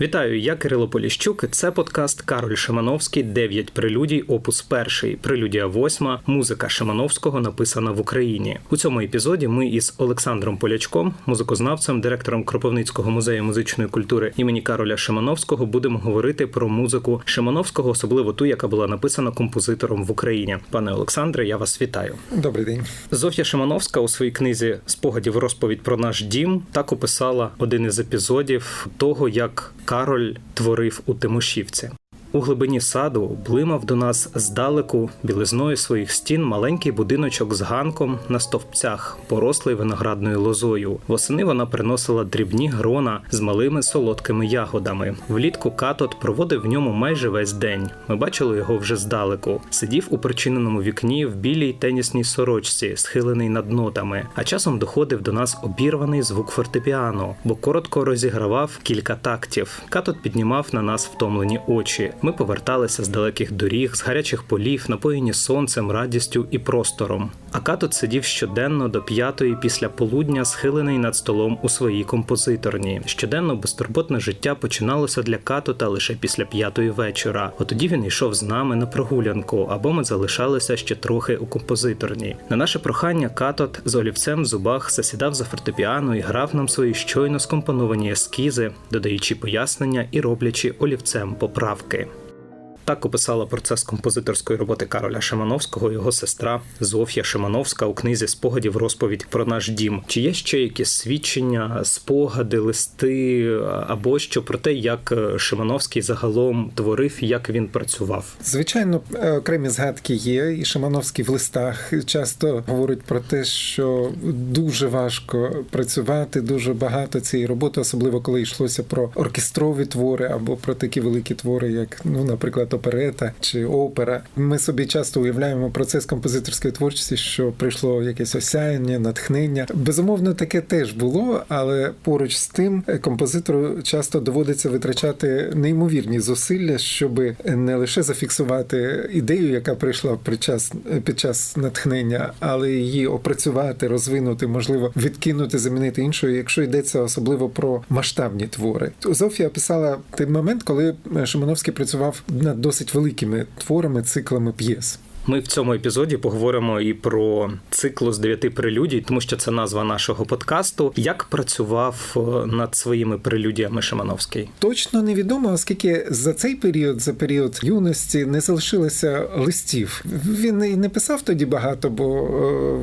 Вітаю, я Кирило Поліщук. Це подкаст Кароль Шимановський. Дев'ять прелюдій, опус перший, прелюдія восьма. Музика Шимановського написана в Україні. У цьому епізоді ми із Олександром Полячком, музикознавцем, директором Кропивницького музею музичної культури імені Кароля Шимановського, будемо говорити про музику Шимановського, особливо ту, яка була написана композитором в Україні. Пане Олександре, я вас вітаю. Добрий день. Зофія Шимановська у своїй книзі спогадів розповідь про наш дім так описала один із епізодів того, як Кароль творив у Тимошівці. У глибині саду блимав до нас здалеку білизною своїх стін маленький будиночок з ганком на стовпцях, порослий виноградною лозою. Восени вона приносила дрібні грона з малими солодкими ягодами. Влітку катот проводив в ньому майже весь день. Ми бачили його вже здалеку. Сидів у причиненому вікні в білій тенісній сорочці, схилений над нотами. А часом доходив до нас обірваний звук фортепіано, бо коротко розігравав кілька тактів. Катот піднімав на нас втомлені очі. Ми поверталися з далеких доріг, з гарячих полів, напоєні сонцем, радістю і простором. А Катот сидів щоденно до п'ятої після полудня, схилений над столом у своїй композиторні. Щоденно безтурботне життя починалося для Катота лише після п'ятої вечора. Отоді він йшов з нами на прогулянку, або ми залишалися ще трохи у композиторні. На наше прохання Катот з олівцем в зубах засідав за фортепіано і грав нам свої щойно скомпоновані ескізи, додаючи пояснення і роблячи олівцем поправки. Так описала процес композиторської роботи Кароля Шимановського, його сестра Зофія Шимановська у книзі спогадів розповідь про наш дім. Чи є ще якісь свідчення, спогади, листи або що про те, як Шимановський загалом творив, як він працював? Звичайно, окремі згадки є, і Шимановський в листах часто говорить про те, що дуже важко працювати, дуже багато цієї роботи, особливо коли йшлося про оркестрові твори або про такі великі твори, як ну, наприклад оперета чи опера. Ми собі часто уявляємо процес композиторської творчості, що прийшло якесь осяяння, натхнення. Безумовно, таке теж було, але поруч з тим композитору часто доводиться витрачати неймовірні зусилля, щоб не лише зафіксувати ідею, яка прийшла під час, під час натхнення, але її опрацювати, розвинути, можливо, відкинути, замінити іншою, якщо йдеться особливо про масштабні твори. Зофія описала той момент, коли Шимановський працював над досить великими творами, циклами п'єс. Ми в цьому епізоді поговоримо і про циклу з дев'яти прелюдій, тому що це назва нашого подкасту. Як працював над своїми прелюдіями Шимановський? Точно невідомо, оскільки за цей період, за період юності, не залишилося листів. Він і не писав тоді багато, бо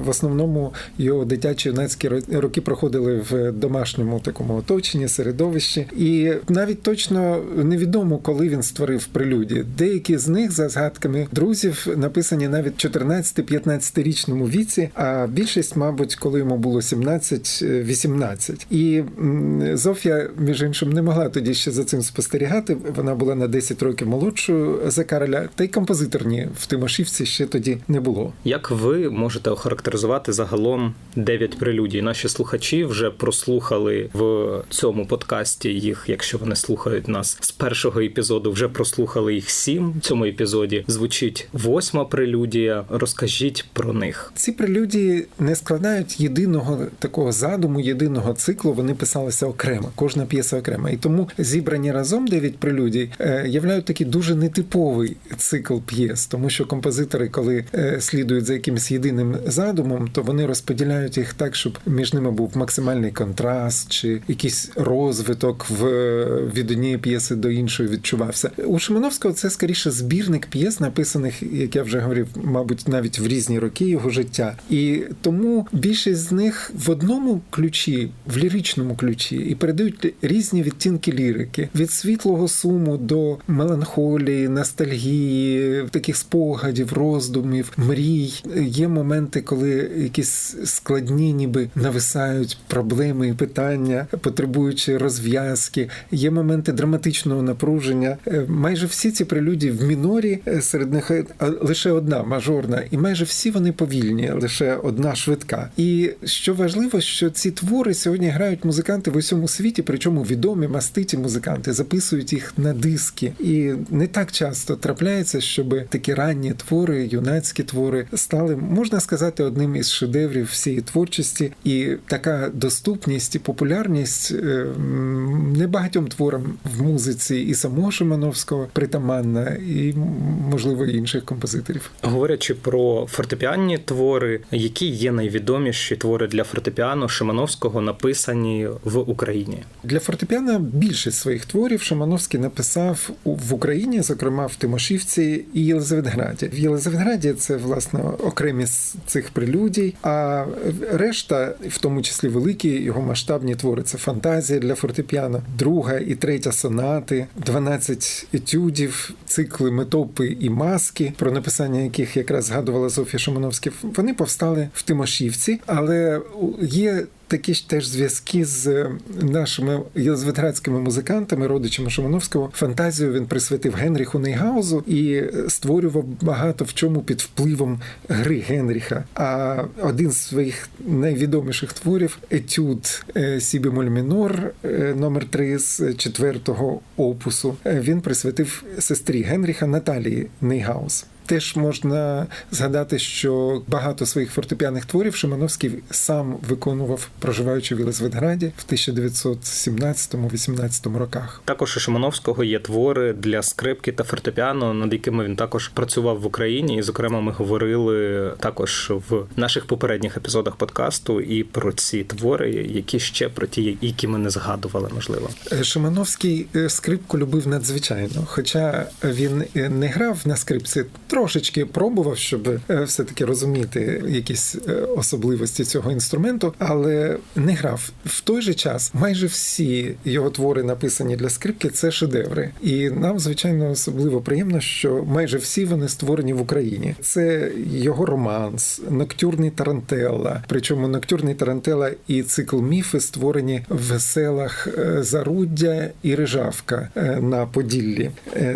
в основному його дитячі юнацькі роки проходили в домашньому такому оточенні, середовищі, і навіть точно невідомо, коли він створив прелюдії. Деякі з них за згадками друзів написані написані навіть 14-15-річному віці, а більшість, мабуть, коли йому було 17-18. І Зофія, між іншим, не могла тоді ще за цим спостерігати. Вона була на 10 років молодшою за Кароля, та й композиторні в Тимошівці ще тоді не було. Як ви можете охарактеризувати загалом дев'ять прелюдій? Наші слухачі вже прослухали в цьому подкасті їх, якщо вони слухають нас з першого епізоду, вже прослухали їх сім. В цьому епізоді звучить восьма прелюдія. Розкажіть про них. Ці прелюдії не складають єдиного такого задуму, єдиного циклу. Вони писалися окремо, кожна п'єса окрема. І тому зібрані разом дев'ять прелюдій являють такий дуже нетиповий цикл п'єс, тому що композитори, коли слідують за якимось єдиним задумом, то вони розподіляють їх так, щоб між ними був максимальний контраст чи якийсь розвиток в від однієї п'єси до іншої відчувався. У Шимановського це скоріше збірник п'єс, написаних, як я вже говорив, мабуть, навіть в різні роки його життя. І тому більшість з них в одному ключі, в ліричному ключі, і передають різні відтінки лірики від світлого суму до меланхолії, ностальгії, таких спогадів, роздумів, мрій. Є моменти, коли якісь складні, ніби нависають проблеми питання, потребуючи розв'язки. Є моменти драматичного напруження. Майже всі ці прелюдії в мінорі серед них лише одна мажорна, і майже всі вони повільні, лише одна швидка. І що важливо, що ці твори сьогодні грають музиканти в усьому світі, причому відомі маститі музиканти записують їх на диски. І не так часто трапляється, щоб такі ранні твори, юнацькі твори стали, можна сказати, одним із шедеврів всієї творчості. І така доступність і популярність е, небагатьом творам в музиці і самого Шимановського притаманна, і можливо інших композиторів. Говорячи про фортепіанні твори, які є найвідоміші твори для фортепіано Шимановського, написані в Україні. Для фортепіано більшість своїх творів Шимановський написав в Україні, зокрема в Тимошівці і Єлизаветграді. В Єлизаветграді це власне окремі з цих прелюдій, а решта, в тому числі великі його масштабні твори, це фантазія для фортепіано, друга і третя сонати, 12 етюдів, цикли метопи і маски, про написання яких якраз згадувала Софія Шимановська. Вони повстали в Тимошівці, але є такі ж теж зв'язки з нашими єлизаветградськими музикантами, родичами Шимановського. Фантазію він присвятив Генріху Нейгаузу і створював багато в чому під впливом гри Генріха. А один з своїх найвідоміших творів етюд е, Сі мінор е, номер 3 з четвертого опусу. е, Він присвятив сестрі Генріха Наталії Нейгаус. Теж можна згадати, що багато своїх фортепіаних творів Шимановський сам виконував, проживаючи в Єлизаветграді в 1917-18 роках. Також у Шимановського є твори для скрипки та фортепіано, над якими він також працював в Україні. І, зокрема, ми говорили також в наших попередніх епізодах подкасту і про ці твори, які ще про ті, які ми не згадували, можливо. Шимановський е, скрипку любив надзвичайно, хоча він е, не грав на скрипці, трошечки пробував, щоб е, все-таки розуміти якісь е, особливості цього інструменту, але не грав. В той же час майже всі його твори, написані для скрипки, це шедеври. І нам, звичайно, особливо приємно, що майже всі вони створені в Україні. Це його романс, ноктюрний Тарантелла. Причому ноктюрний Тарантелла і цикл міфи створені в селах е, Заруддя і Рижавка на Поділлі,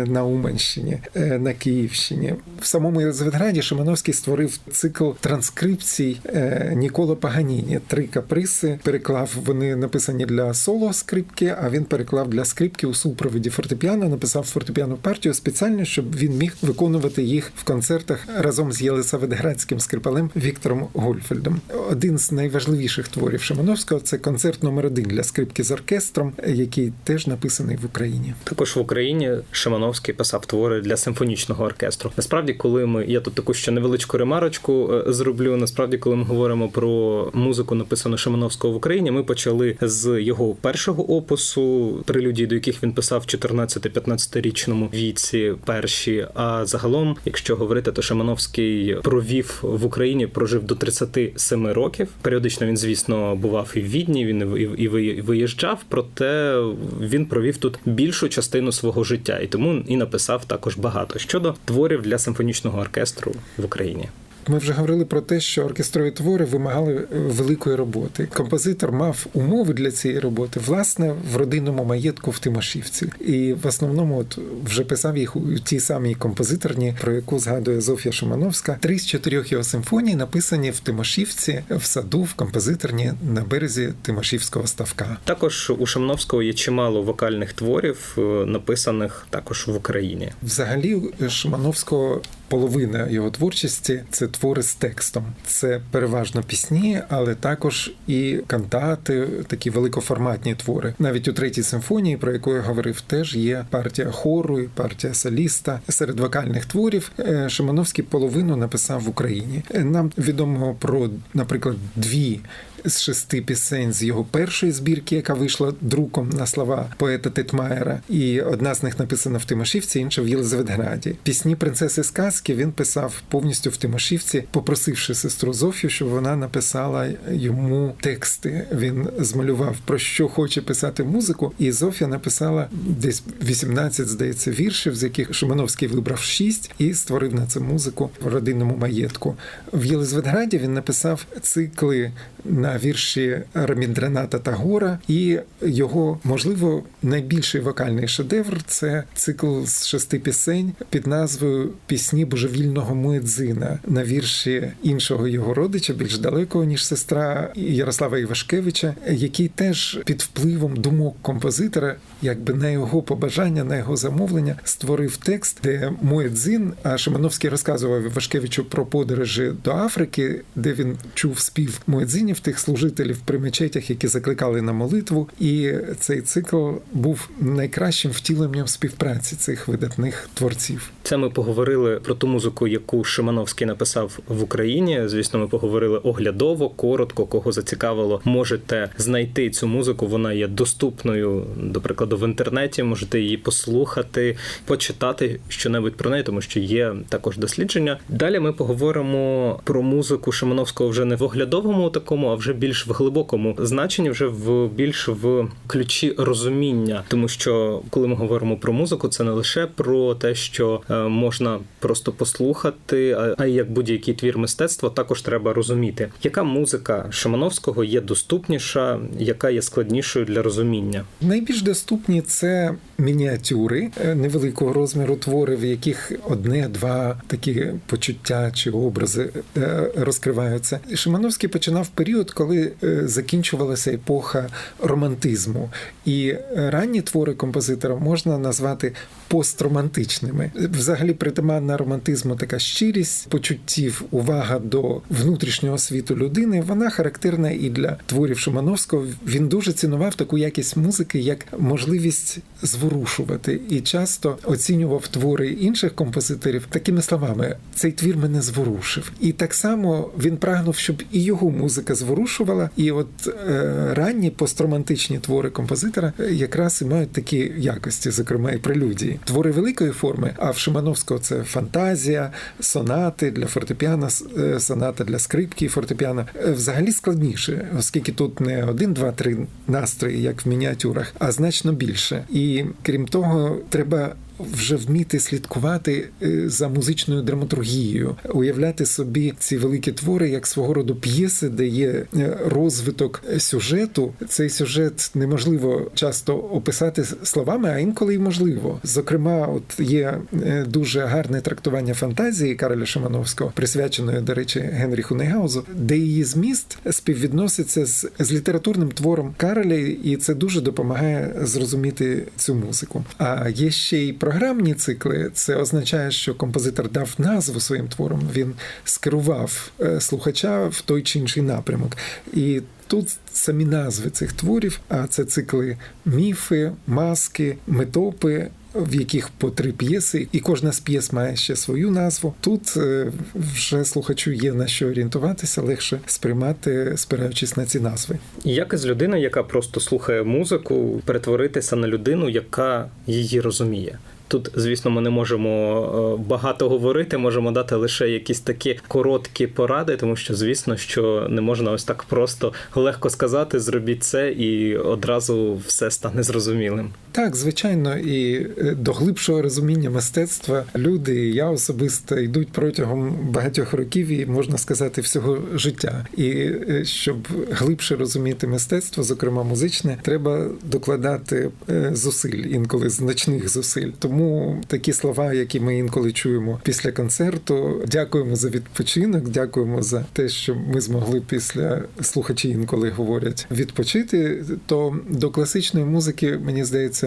на Уманщині, на Київщині. В самому Єлизаветграді Шимановський створив цикл транскрипцій е, Нікола Паганіні. Три каприси переклав. Вони написані для соло скрипки, а він переклав для скрипки у супроводі фортепіано, написав фортепіано партію спеціально, щоб він міг виконувати їх в концертах разом з Єлисаветградським скрипалем Віктором Гольфельдом. Один з найважливіших творів Шимановського це концерт номер один для скрипки з оркестром, який теж написаний в Україні. Також в Україні Шимановський писав твори для симфонічного оркестру. Насправді, коли ми я тут таку ще невеличку ремарочку е, зроблю. Насправді, коли ми говоримо про музику, написану Шимановського в Україні, ми почали з його першого опусу, прелюдії, до яких він писав в 14-15 річному віці. Перші. А загалом, якщо говорити, то Шимановський провів в Україні, прожив до 37 років. Періодично він, звісно, бував і в Відні. Він і, і ви- виїжджав, проте він провів тут більшу частину свого життя, і тому і написав також багато щодо творів для симфонічного оркестру в Україні. Ми вже говорили про те, що оркестрові твори вимагали е, великої роботи. Композитор мав умови для цієї роботи, власне, в родинному маєтку в Тимошівці. І в основному от вже писав їх у тій самій композиторні, про яку згадує Зофія Шимановська. Три з чотирьох його симфоній написані в Тимошівці, в саду, в композиторні на березі Тимошівського ставка. Також у Шамновського є чимало вокальних творів, е, написаних також в Україні. Взагалі, Шимановського половина його творчості це твори з текстом. Це переважно пісні, але також і кантати, такі великоформатні твори. Навіть у третій симфонії, про яку я говорив, теж є партія хору, і партія соліста. Серед вокальних творів е, Шимановський половину написав в Україні. Е, Нам відомо про, наприклад, дві з шести пісень з його першої збірки, яка вийшла друком на слова поета Тетмаєра, і одна з них написана в Тимошівці, інша в Єлизаветграді. Пісні принцеси сказки він писав повністю в Тимошівці, попросивши сестру Зофію, щоб вона написала йому тексти. Він змалював про що хоче писати музику, і Зофія написала десь 18, здається, віршів, з яких Шимановський вибрав 6 і створив на це музику в родинному маєтку. В Єлизаветграді він написав цикли на вірші Раміндраната Тагора, і його, можливо, найбільший вокальний шедевр це цикл з шести пісень під назвою Пісні божевільного Муедзина на вірші іншого його родича, більш далекого ніж сестра Ярослава Івашкевича, який теж під впливом думок композитора, якби на його побажання, на його замовлення, створив текст, де Муедзин, а Шимановський розказував Івашкевичу про подорожі до Африки, де він чув спів Муедзинів, тих служителів при мечетях, які закликали на молитву. І цей цикл був найкращим втіленням співпраці цих видатних творців. Це ми поговорили про ту музику, яку Шимановський написав в Україні. Звісно, ми поговорили оглядово, коротко, кого зацікавило. Можете знайти цю музику. Вона є доступною, до прикладу, в інтернеті. Можете її послухати, почитати щонебудь про неї, тому що є також дослідження. Далі ми поговоримо про музику Шимановського вже не в оглядовому такому, а вже більш в глибокому значенні, вже в більш в ключі розуміння, тому що коли ми говоримо про музику, це не лише про те, що е, можна просто послухати, а- як будь-який твір мистецтва, також треба розуміти, яка музика Шимановського є доступніша, яка є складнішою для розуміння. Найбільш доступні це мініатюри е, невеликого розміру твори, в яких одне-два такі почуття чи образи е, розкриваються. Шимановський починав період, коли е, закінчувалася епоха романтизму, і ранні твори композитора можна назвати постромантичними. Взагалі притаманна романтизму така щирість почуттів, увага до внутрішнього світу людини. Вона характерна і для творів Шимановського. Він дуже цінував таку якість музики, як можливість зворушувати, і часто оцінював твори інших композиторів такими словами: цей твір мене зворушив. І так само він прагнув, щоб і його музика зворушувала. І от е, ранні постромантичні твори композитора е, якраз і мають такі якості, зокрема і прелюдії. Твори великої форми, а в Шимановського це фантазія, сонати для фортепіано, е, соната для скрипки і фортепіано. Взагалі складніше, оскільки тут не один, два, три настрої, як в мініатюрах, а значно більше. І крім того, треба. Вже вміти слідкувати е, за музичною драматургією, уявляти собі ці великі твори як свого роду п'єси, де є е, розвиток сюжету. Цей сюжет неможливо часто описати словами, а інколи й можливо. Зокрема, от є е, дуже гарне трактування фантазії Кароля Шимановського, присвяченої, до речі, Генріху Нейгаузу, де її зміст співвідноситься з, з літературним твором Кароля, і це дуже допомагає зрозуміти цю музику. А є ще й програмні цикли. Це означає, що композитор дав назву своїм творам. Він скерував е, слухача в той чи інший напрямок. І Тут самі назви цих творів, а це цикли міфи, маски, метопи, в яких по три п'єси, і кожна з п'єс має ще свою назву. Тут е, вже слухачу є на що орієнтуватися, легше сприймати, спираючись на ці назви. Як із людини, яка просто слухає музику, перетворитися на людину, яка її розуміє? Тут, звісно, ми не можемо е, багато говорити, можемо дати лише якісь такі короткі поради, тому що, звісно, що не можна ось так просто легко сказати, зробіть це, і одразу все стане зрозумілим. Так, звичайно, і е, до глибшого розуміння мистецтва люди, і я особисто йдуть протягом багатьох років і можна сказати всього життя. І е, щоб глибше розуміти мистецтво, зокрема музичне, треба докладати е, зусиль, інколи значних зусиль. Тому такі слова, які ми інколи чуємо після концерту, дякуємо за відпочинок, дякуємо за те, що ми змогли після слухачі інколи говорять відпочити. То до класичної музики мені здається,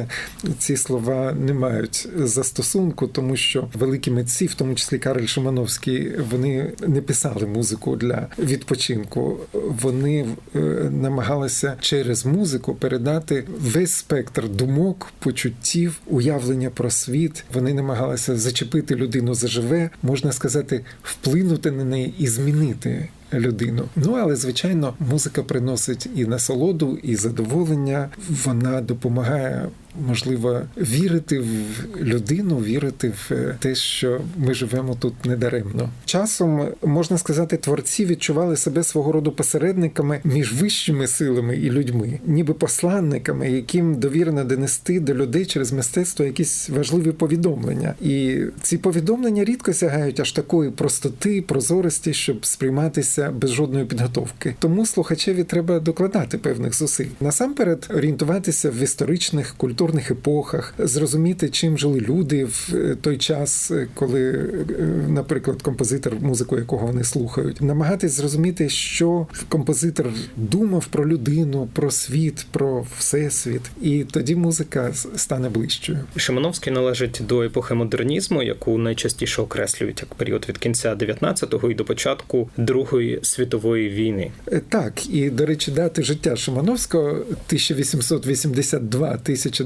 ці слова не мають застосунку, тому що великі митці, в тому числі Кароль Шимановський, вони не писали музику для відпочинку. Вони е, намагалися через музику передати весь спектр думок, почуттів, уявлення про світ. Вони намагалися зачепити людину заживе, можна сказати, вплинути на неї і змінити людину. Ну але звичайно, музика приносить і насолоду, і задоволення. Вона допомагає. Можливо, вірити в людину, вірити в те, що ми живемо тут недаремно. Часом можна сказати, творці відчували себе свого роду посередниками між вищими силами і людьми, ніби посланниками, яким довірено донести до людей через мистецтво якісь важливі повідомлення. І ці повідомлення рідко сягають аж такої простоти, прозорості, щоб сприйматися без жодної підготовки. Тому слухачеві треба докладати певних зусиль. Насамперед орієнтуватися в історичних культурних культурних епохах, зрозуміти, чим жили люди в е, той час, е, коли, е, наприклад, композитор, музику якого вони слухають, намагатись зрозуміти, що композитор думав про людину, про світ, про всесвіт, і тоді музика стане ближчою. Шимановський належить до епохи модернізму, яку найчастіше окреслюють як період від кінця 19-го і до початку Другої світової війни. Так, і до речі, дати життя Шимановського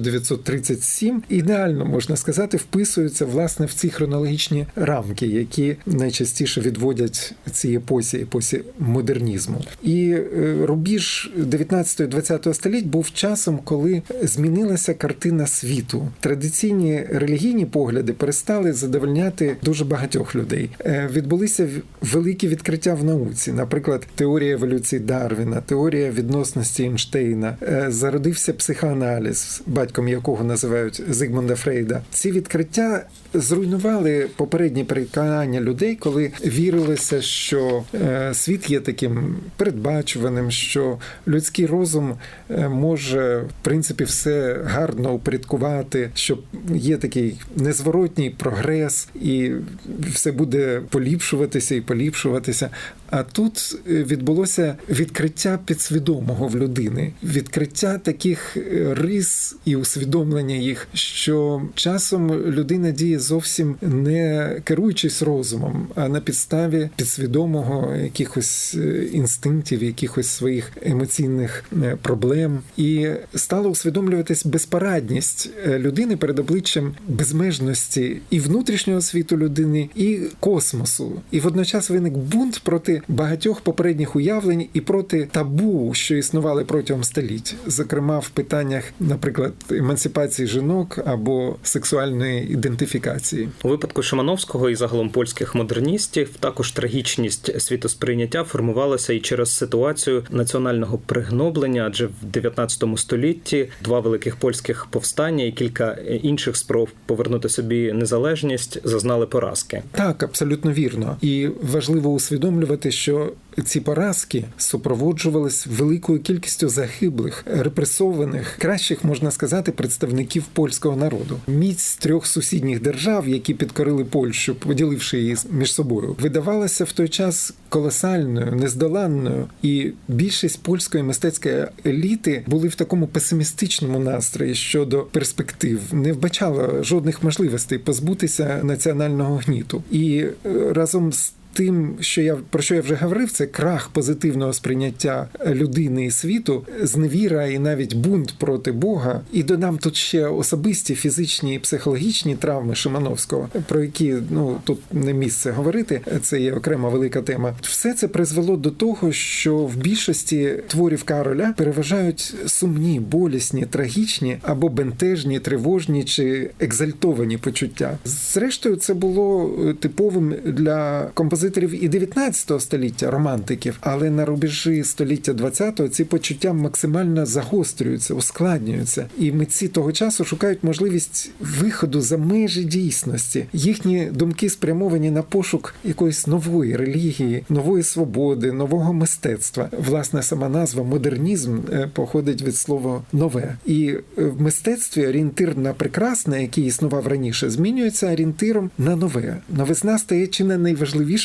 1882-1937 ідеально можна сказати, вписуються власне в ці хронологічні рамки, які найчастіше відводять цій епосі, епосі модернізму. І е, рубіж 19-20 століть був часом, коли змінилася картина світу. Традиційні релігійні погляди перестали задовольняти дуже багатьох людей. Е, Відбулися великі відкриття в науці, наприклад, теорія еволюції Дарвіна, теорія відносності Ейнштейна, Е, зародився психоаналіз, батьком якого називають Зигмунда Фрейда. Ці відкриття зруйнували попередні переконання людей, коли вірилося, що е, світ є таким передбачуваним, що людський розум е, може в принципі все гарно упорядкувати, що є такий незворотній прогрес, і все буде поліпшуватися і поліпшуватися. А тут е, відбулося відкриття підсвідомого в людини, відкриття таких рис і усвідомлення їх, що часом людина діє зовсім не керуючись розумом, а на підставі підсвідомого якихось е, інстинктів, якихось своїх емоційних е, проблем, і стало усвідомлюватись безпарадність е, людини перед обличчям безмежності і внутрішнього світу людини, і космосу. І водночас виник бунт проти багатьох попередніх уявлень і проти табу, що існували протягом століть, зокрема в питаннях, наприклад, емансипації жінок або сексуальної ідентифікації. У випадку Шимановського і загалом польських модерністів також трагічність світосприйняття формувалася і через ситуацію національного пригноблення, адже в 19 столітті два великих польських повстання і кілька інших спроб повернути собі незалежність зазнали поразки. Так, абсолютно вірно. І важливо усвідомлювати, що ці поразки супроводжувались великою кількістю загиблих, репресованих, кращих можна сказати, представників польського народу. Міць трьох сусідніх держав, які підкорили Польщу, поділивши її між собою, видавалася в той час колосальною, нездоланною, і більшість польської мистецької еліти були в такому песимістичному настрої щодо перспектив, не вбачала жодних можливостей позбутися національного гніту. І е, разом з Тим, що я про що я вже говорив, це крах позитивного сприйняття людини і світу, зневіра і навіть бунт проти Бога. І додам тут ще особисті фізичні і психологічні травми Шимановського, про які ну тут не місце говорити. Це є окрема велика тема. Все це призвело до того, що в більшості творів Кароля переважають сумні, болісні, трагічні або бентежні, тривожні чи екзальтовані почуття. Зрештою, це було е, типовим для композиторів і 19 століття романтиків, але на рубежі століття 20-го ці почуття максимально загострюються, ускладнюються, і митці того часу шукають можливість виходу за межі дійсності. Їхні думки спрямовані на пошук якоїсь нової релігії, нової свободи, нового мистецтва. Власне, сама назва модернізм е, походить від слова нове, і е, в мистецтві орієнтир на прекрасне, який існував раніше, змінюється орієнтиром на нове. Новизна стає чи не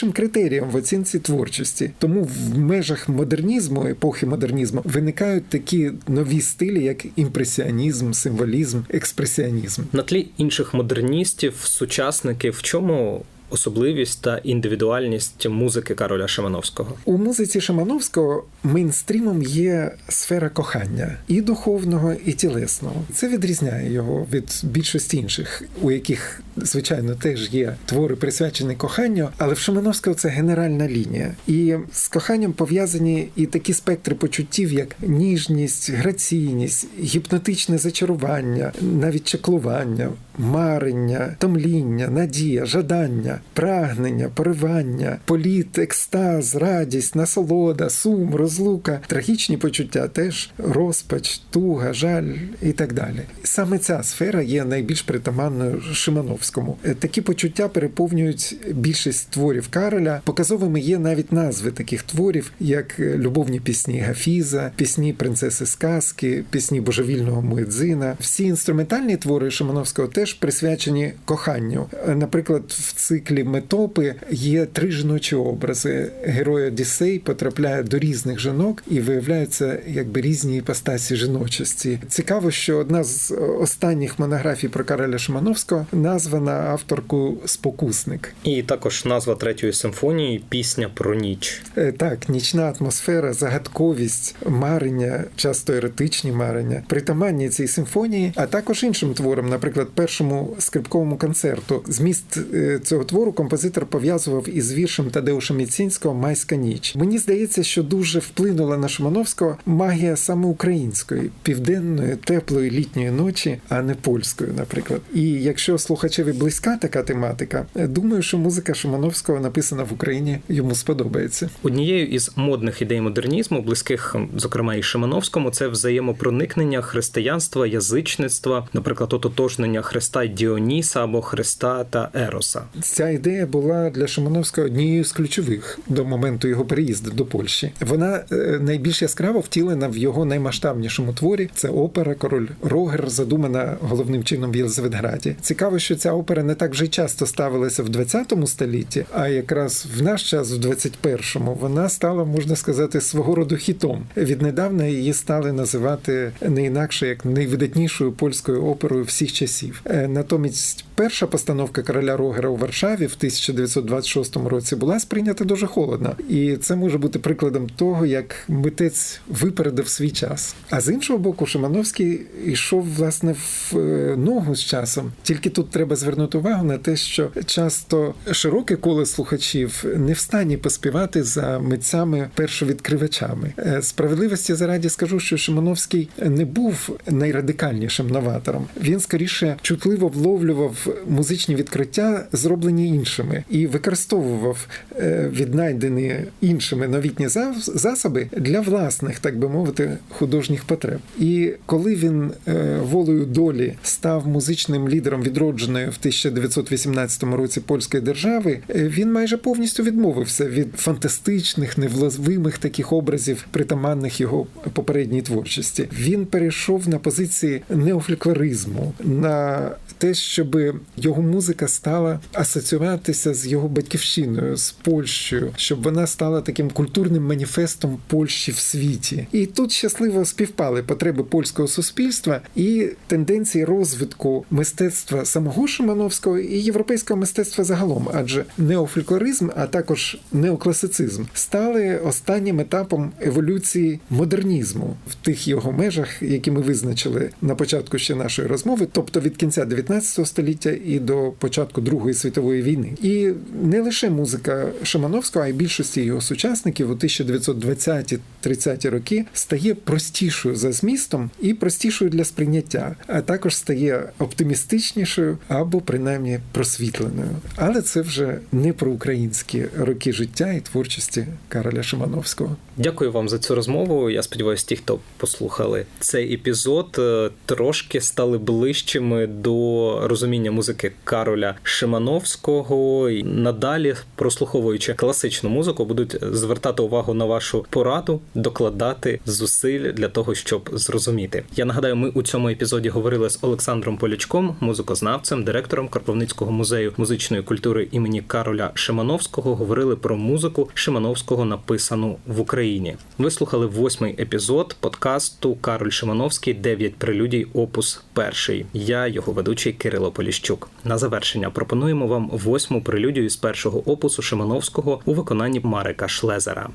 найважливішим критерієм в оцінці творчості. Тому в межах модернізму, епохи модернізму, виникають такі нові стилі, як імпресіонізм, символізм, експресіонізм. На тлі інших модерністів, сучасників, в чому особливість та індивідуальність музики Кароля Шимановського? У музиці Шимановського мейнстрімом є сфера кохання і духовного, і тілесного. Це відрізняє його від більшості інших, у яких, звичайно, теж є твори присвячені коханню, але в Шимановського це генеральна лінія. І з коханням пов'язані і такі спектри почуттів, як ніжність, граційність, гіпнотичне зачарування, навіть чаклування. Марення, томління, надія, жадання, прагнення, поривання, політ, екстаз, радість, насолода, сум, розлука, трагічні почуття, теж розпач, туга, жаль і так далі. Саме ця сфера є найбільш притаманною Шимановському. Е, Такі почуття переповнюють більшість творів Кароля. Показовими є навіть назви таких творів, як е, любовні пісні Гафіза, пісні принцеси сказки, пісні божевільного Муедзина. Всі інструментальні твори Шимановського теж присвячені коханню. Е, Наприклад, в циклі Метопи є три жіночі образи. Герой Одіссей потрапляє до різних жінок і виявляються якби різні іпостасі жіночості. Цікаво, що одна з останніх монографій про Кароля Шимановського названа авторку Спокусник. І також назва третьої симфонії пісня про ніч. Е, Так, нічна атмосфера, загадковість, марення, часто еротичні марення, притаманні цій симфонії, а також іншим творам, наприклад, першому скрипковому концерту. Зміст е, цього твору композитор пов'язував із віршем Тадеуша Міцінського Майська ніч. Мені здається, що дуже вплинула на Шимановського магія саме української, південної, теплої літньої ночі, а не польської, наприклад. І якщо слухачеві близька така тематика, е, думаю, що музика Шимановського написана в Україні йому сподобається. Однією із модних ідей модернізму, близьких, зокрема і Шимановському, це взаємопроникнення християнства, язичництва, наприклад, ототожнення Христа Діоніса або Христа та Ероса. Ця ідея була для Шимановського однією з ключових до моменту його переїзду до Польщі. Вона е, найбільш яскраво втілена в його наймасштабнішому творі. Це опера Король Рогер, задумана головним чином в Єлизаветграді. Цікаво, що ця опера не так вже часто ставилася в 20 столітті, а якраз в наш час, в 21-му, вона стала, можна сказати, свого роду хітом. Віднедавна її стали називати не інакше як найвидатнішою польською оперою всіх часів. E, natomiast перша постановка короля Рогера у Варшаві в 1926 році була сприйнята дуже холодно, і це може бути прикладом того, як митець випередив свій час. А з іншого боку, Шимановський йшов власне в е, ногу з часом. Тільки тут треба звернути увагу на те, що часто широке коло слухачів не в стані поспівати за митцями першовідкривачами. Е, Справедливості зараді скажу, що Шимановський не був найрадикальнішим новатором. Він скоріше чутливо вловлював музичні відкриття, зроблені іншими, і використовував е, віднайдені іншими новітні засоби для власних, так би мовити, художніх потреб. І коли він е, волею долі став музичним лідером відродженої в 1918 році польської держави, е, він майже повністю відмовився від фантастичних, невловимих таких образів, притаманних його попередній творчості. Він перейшов на позиції неофольклоризму, на те, щоб його музика стала асоціюватися з його батьківщиною, з Польщею, щоб вона стала таким культурним маніфестом Польщі в світі. І тут щасливо співпали потреби польського суспільства і тенденції розвитку мистецтва самого Шимановського і європейського мистецтва загалом, адже неофольклоризм, а також неокласицизм стали останнім етапом еволюції модернізму в тих його межах, які ми визначили на початку ще нашої розмови, тобто від кінця 19 століття і до початку Другої світової війни. І не лише музика Шимановського, а й більшості його сучасників у 1920-30 роки стає простішою за змістом і простішою для сприйняття, а також стає оптимістичнішою або принаймні просвітленою. Але це вже не про українські роки життя і творчості Кароля Шимановського. Дякую вам за цю розмову. Я сподіваюся, ті, хто послухали цей епізод, е, трошки стали ближчими до розуміння музики Кароля Шимановського. І надалі, прослуховуючи класичну музику, будуть звертати увагу на вашу пораду, докладати зусиль для того, щоб зрозуміти. Я нагадаю, ми у цьому епізоді говорили з Олександром Полячком, музикознавцем, директором Кропивницького музею музичної культури імені Кароля Шимановського. Говорили про музику Шимановського, написану в Україні. Ви слухали восьмий епізод подкасту Кароль Шимановський Дев'ять прелюдій, опус перший. Я його ведучий Кирило Поліщук. На завершення пропонуємо вам восьму прелюдію з першого опусу Шимановського у виконанні Марика Шлезера.